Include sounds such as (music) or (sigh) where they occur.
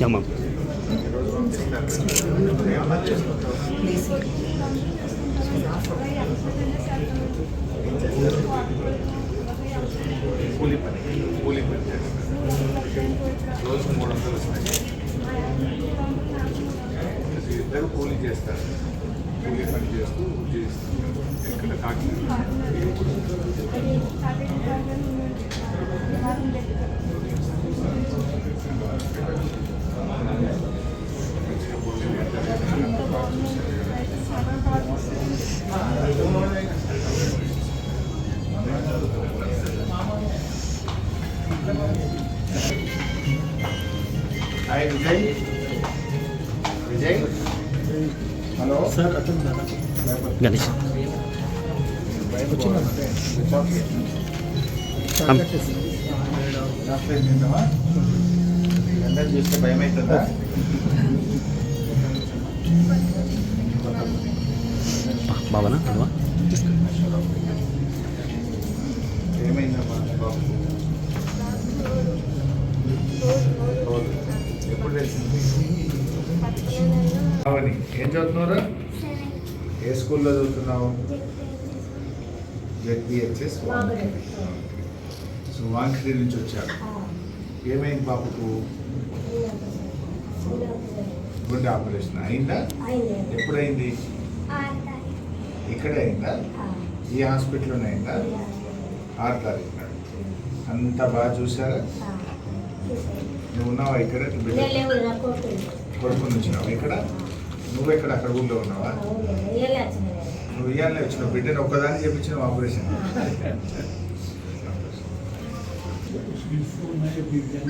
Yeah ma'am. కూలీ పని కూలి పని రోజు మూడు వందలు వస్తాయి ఇద్దరు కూలీ చేస్తారు. కూలీ పని చేస్తూ జీవిస్తారు ఇక్కడ Kakinada hi Vijay Vijay hello sir Atul Ganesh చూస్తే భయం అవుతుందా బాబానా బాబా ఏమైందమ్మా బాబు? ఎప్పుడు తెలిసింది అవని ఏం చదువుతున్నారా? ఏ స్కూల్లో చదువుతున్నావు? జెడ్పిహెచ్ఎస్ సో వాంకిడి నుంచి వచ్చారు ఏమైంది బాబుకు? గుండె ఆపరేషన్ అయిందా? ఎప్పుడైంది? ఇక్కడే అయిందా? ఈ హాస్పిటల్లోనే అయిందా? ఆరు తారీఖు నాడు. అంతా బాగా చూసారా నువ్వు ఉన్నావా ఇక్కడ? కొడుకు నుంచి ఇక్కడ? నువ్వు ఎక్కడ అక్కడ ఊళ్ళో ఉన్నావా? ఇయ్యాలనే వచ్చినావు బిడ్డను ఒక్కదాన్ని చెప్పించిన ఆపరేషన్ (laughs)